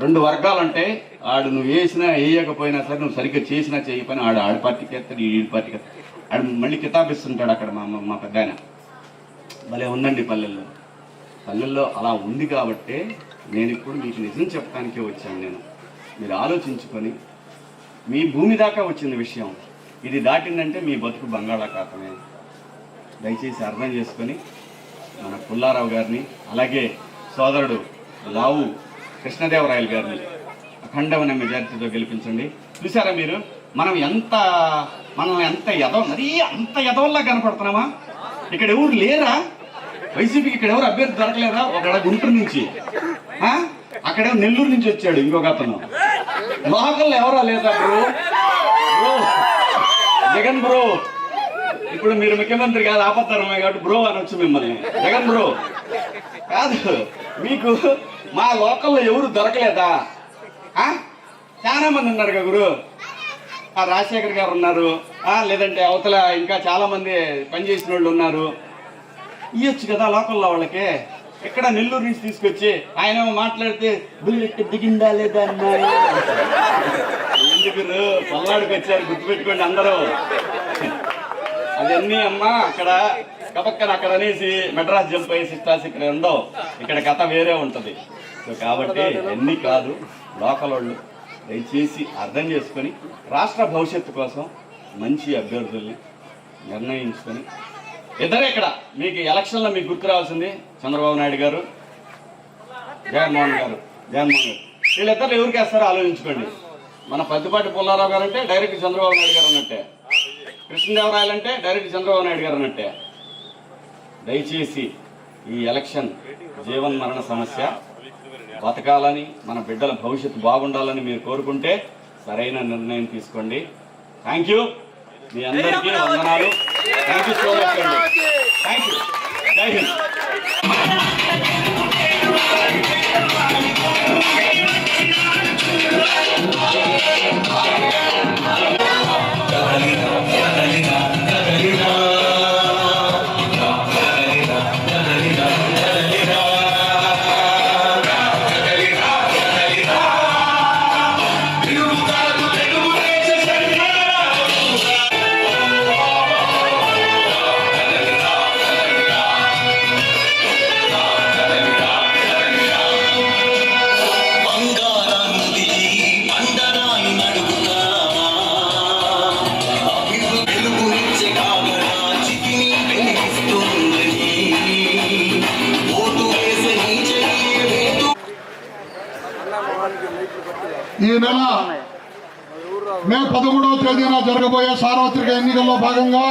రెండు వర్గాలు అంటే ఆడు నువ్వు వేసినా వేయకపోయినా సరే నువ్వు సరిగ్గా చేసినా చేయకపోయినా ఆడు ఆడి పార్టీకి వేస్తాడు ఈ పార్టీకి వేస్తాడు. ఆడు మళ్ళీ కితాబిస్తుంటాడు అక్కడ మా మా- పెద్ద ఆయన భలే ఉందండి పల్లెల్లో. పల్లెల్లో అలా ఉంది కాబట్టే నేను ఇప్పుడు మీకు నిజం చెప్పడానికే వచ్చాను నేను. మీరు ఆలోచించుకొని మీ భూమి దాకా వచ్చింది విషయం. ఇది దాటిందంటే మీ బతుకు బంగాళాఖాతమే. దయచేసి అర్థం చేసుకొని మన పుల్లారావు గారిని అలాగే సోదరుడు లావు కృష్ణదేవరాయలు గారిని అఖండమైన మెజారిటీతో గెలిపించండి. చూసారా మీరు? మనం ఎంత మనం ఎంత ఎదవ మరీ అంత ఎదవల్లా కనపడుతున్నామా? ఇక్కడ ఎవరు లేరా? వైసీపీకి ఇక్కడ ఎవరు అభ్యర్థి దొరకలేదా? ఒక గుంటూరు నుంచి. అక్కడ అక్కడే నెల్లూరు నుంచి వచ్చాడు ఇంకొక అతను. లోకల్లో ఎవరా లేదా బ్రో? Bro Jagan bro. ఇప్పుడు మీరు ముఖ్యమంత్రి కాదు ఆపత్తరమే కాబట్టి బ్రో అనొచ్చు మిమ్మల్ని. జగన్ బ్రో. కాదు. మీకు మా లోకల్లో ఎవరు దొరకలేదా? చాలా మంది ఉన్నారు కదా గురు. ఆ రాజశేఖర్ గారు ఉన్నారు. లేదంటే అవతల ఇంకా చాలా మంది పనిచేసిన వాళ్ళు ఉన్నారు. ఇయ్యొచ్చు కదా లోకల్లో వాళ్ళకి. ఇక్కడ నెల్లూరు నుంచి తీసుకొచ్చి ఆయన మాట్లాడితే బుల్లెట్ దిగిందా లేదా అన్నారు. ఎందుకు పల్నాడుకి వచ్చారు. గుర్తుపెట్టుకోండి అందరూ. అవన్నీ అమ్మా అక్కడ కపక్కన అక్కడ అనేసి మెడ్రాస్ జంప్ అయ్యి సిస్టాస్ ఇక్కడ ఉందో ఇక్కడ కథ వేరే ఉంటుంది. సో కాబట్టి ఎన్ని కాదు లోకల్ వాళ్ళు దయచేసి అర్థం చేసుకొని రాష్ట్ర భవిష్యత్తు కోసం మంచి అభ్యర్థుల్ని నిర్ణయించుకొని ఇద్దరే ఇక్కడ మీకు ఎలక్షన్లో మీకు గుర్తు రావాల్సింది చంద్రబాబు నాయుడు గారు జగన్మోహన్ గారు జగన్మోహన్ గారు. వీళ్ళిద్దరు ఎవరికి వేస్తారో ఆలోచించుకోండి. మన పద్దిపాటి పుల్లారావు గారు అంటే డైరెక్ట్ చంద్రబాబు నాయుడు గారు అన్నట్టే. కృష్ణదేవరాయలు అంటే డైరెక్ట్ చంద్రబాబు నాయుడు గారు అన్నట్టే. దయచేసి ఈ ఎలక్షన్ జీవన్ మరణ సమస్య బతకాలని మన బిడ్డల భవిష్యత్తు బాగుండాలని మీరు కోరుకుంటే సరైన నిర్ణయం తీసుకోండి. థ్యాంక్ యూ మీ అందరికీ వందనాలు. థ్యాంక్ యూ సో మచ్ అండి థ్యాంక్ యూ జై హింద్ ఈ నెల మే పదమూడవ తేదీన జరగబోయే సార్వత్రిక ఎన్నికల్లో భాగంగా